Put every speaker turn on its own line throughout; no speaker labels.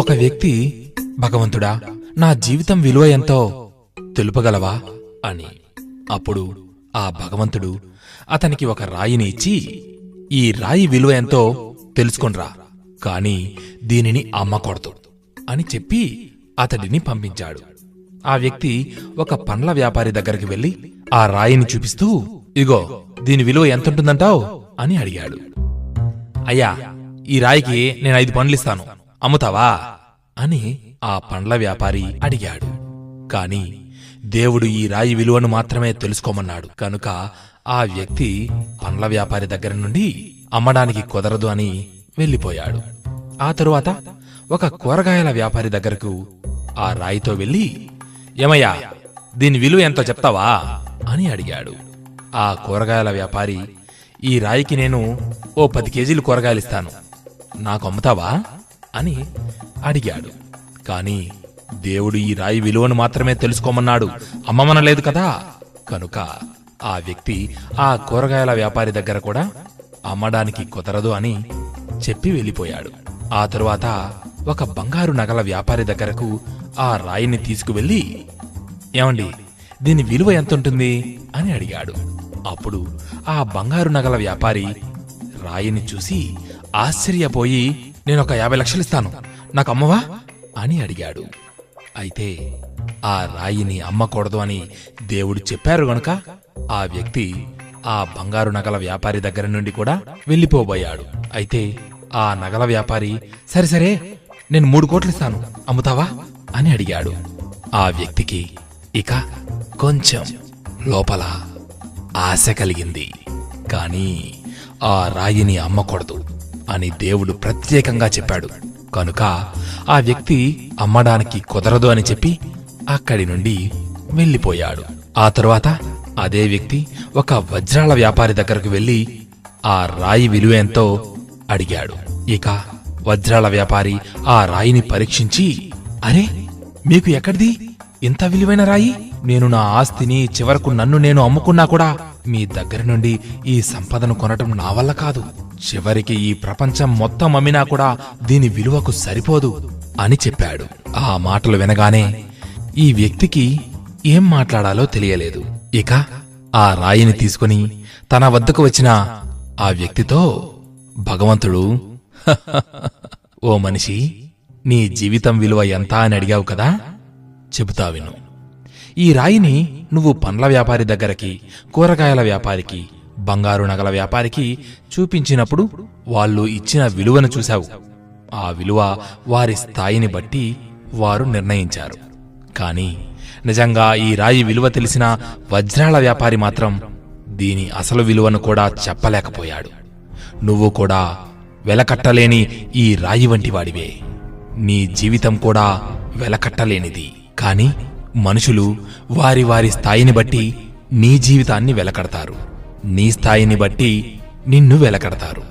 ఒక వ్యక్తి భగవంతుడా నా జీవితం విలువ ఎంతో తెలుపగలవా? అని. అప్పుడు ఆ భగవంతుడు అతనికి ఒక రాయిని ఇచ్చి ఈ రాయి విలువ ఎంతో తెలుసుకొనిరా కాని దీనిని అమ్మకూడదు అని చెప్పి అతడిని పంపించాడు. ఆ వ్యక్తి ఒక పండ్ల వ్యాపారి దగ్గరికి వెళ్ళి ఆ రాయిని చూపిస్తూ ఇగో దీని విలువ ఎంతుంటుందంటావు? అని అడిగాడు. అయ్యా ఈ రాయికి నేను ఐదు పండ్లిస్తాను. అమ్ముతావా? అని ఆ పండ్ల వ్యాపారి అడిగాడు. కాని దేవుడు ఈ రాయి విలువను మాత్రమే తెలుసుకోమన్నాడు. కనుక ఆ వ్యక్తి పండ్ల వ్యాపారి దగ్గర నుండి అమ్మడానికి కుదరదు అని వెళ్ళిపోయాడు. ఆ తరువాత ఒక కూరగాయల వ్యాపారి దగ్గరకు ఆ రాయితో వెళ్ళి ఏమయ్యా దీని విలువ ఎంతో చెప్తావా? అని అడిగాడు. ఆ కూరగాయల వ్యాపారి ఈ రాయికి నేను ఓ పది కేజీలు కూరగాయలు ఇస్తాను. నాకు అమ్ముతావా? అని అడిగాడు. కాని దేవుడు ఈ రాయి విలువను మాత్రమే తెలుసుకోమన్నాడు. అమ్మమనలేదు కదా? కనుక ఆ వ్యక్తి ఆ కూరగాయల వ్యాపారి దగ్గర కూడా అమ్మడానికి కుదరదు అని చెప్పి వెళ్ళిపోయాడు. ఆ తరువాత ఒక బంగారు నగల వ్యాపారి దగ్గరకు ఆ రాయిని తీసుకువెళ్ళి ఏమండి దీని విలువ ఎంతుంటుంది? అని అడిగాడు. అప్పుడు ఆ బంగారు నగల వ్యాపారి రాయిని చూసి ఆశ్చర్యపోయి నేను ఒక యాభై లక్షలు ఇస్తాను. నాకు అమ్మవా అని అడిగాడు. అయితే ఆ రాయిని అమ్మకూడదు అని దేవుడు చెప్పారు గనుక ఆ వ్యక్తి ఆ బంగారు నగల వ్యాపారి దగ్గర నుండి కూడా వెళ్ళిపోబోయాడు. అయితే ఆ నగల వ్యాపారి సరే సరే నేను మూడు కోట్లు ఇస్తాను. అమ్ముతావా? అని అడిగాడు. ఆ వ్యక్తికి ఇక కొంచెం లోపల ఆశ కలిగింది. కానీ ఆ రాయిని అమ్మకూడదు. అని దేవుడు ప్రత్యేకంగా చెప్పాడు. కనుక ఆ వ్యక్తి అమ్మడానికి కుదరదు అని చెప్పి అక్కడి నుండి వెళ్ళిపోయాడు. ఆ తరువాత అదే వ్యక్తి ఒక వజ్రాల వ్యాపారి దగ్గరకు వెళ్ళి ఆ రాయి విలువ ఎంతో అడిగాడు. ఇక వజ్రాల వ్యాపారి ఆ రాయిని పరీక్షించి అరే మీకు ఎక్కడిది? ఇంత విలువైన రాయి? నేను నా ఆస్తిని చివరకు నన్ను నేను అమ్ముకున్నా కూడా మీ దగ్గర నుండి ఈ సంపదను కొనటం నా వల్ల కాదు. చివరికి ఈ ప్రపంచం మొత్తం అమ్మినా కూడా దీని విలువకు సరిపోదు అని చెప్పాడు. ఆ మాటలు వినగానే ఈ వ్యక్తికి ఏం మాట్లాడాలో తెలియలేదు. ఇక ఆ రాయిని తీసుకుని తన వద్దకు వచ్చిన ఆ వ్యక్తితో భగవంతుడు ఓ మనిషి నీ జీవితం విలువ ఎంత అని అడిగావు కదా? చెబుతా విను. ఈ రాయిని నువ్వు పండ్ల వ్యాపారి దగ్గరకి కూరగాయల వ్యాపారికి బంగారు నగల వ్యాపారికి చూపించినప్పుడు వాళ్ళు ఇచ్చిన విలువను చూశావు. ఆ విలువ వారి స్థాయిని బట్టి వారు నిర్ణయించారు. కాని నిజంగా ఈ రాయి విలువ తెలిసిన వజ్రాల వ్యాపారి మాత్రం దీని అసలు విలువను కూడా చెప్పలేకపోయాడు. నువ్వు కూడా వెలకట్టలేని ఈ రాయి వంటి వాడివే. నీ జీవితం కూడా వెలకట్టలేనిది. కాని మనుషులు వారి వారి స్థాయిని బట్టి నీ జీవితాన్ని వెలకడతారు. నీ స్థాయిని బట్టి నిన్ను వెలకడతారు.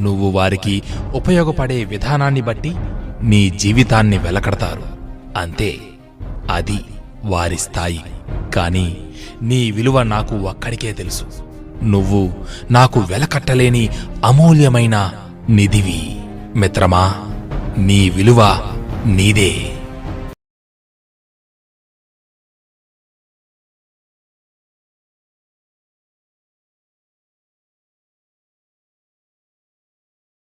నువ్వు వారికి ఉపయోగపడే విధానాన్ని బట్టి నీ జీవితాన్ని వెలకడతారు. అంతే అది వారి స్థాయి. కానీ నీ విలువ నాకు ఒక్కడికే తెలుసు. నువ్వు నాకు వెలకట్టలేని అమూల్యమైన నిధివి. మిత్రమా నీ విలువ నీదే.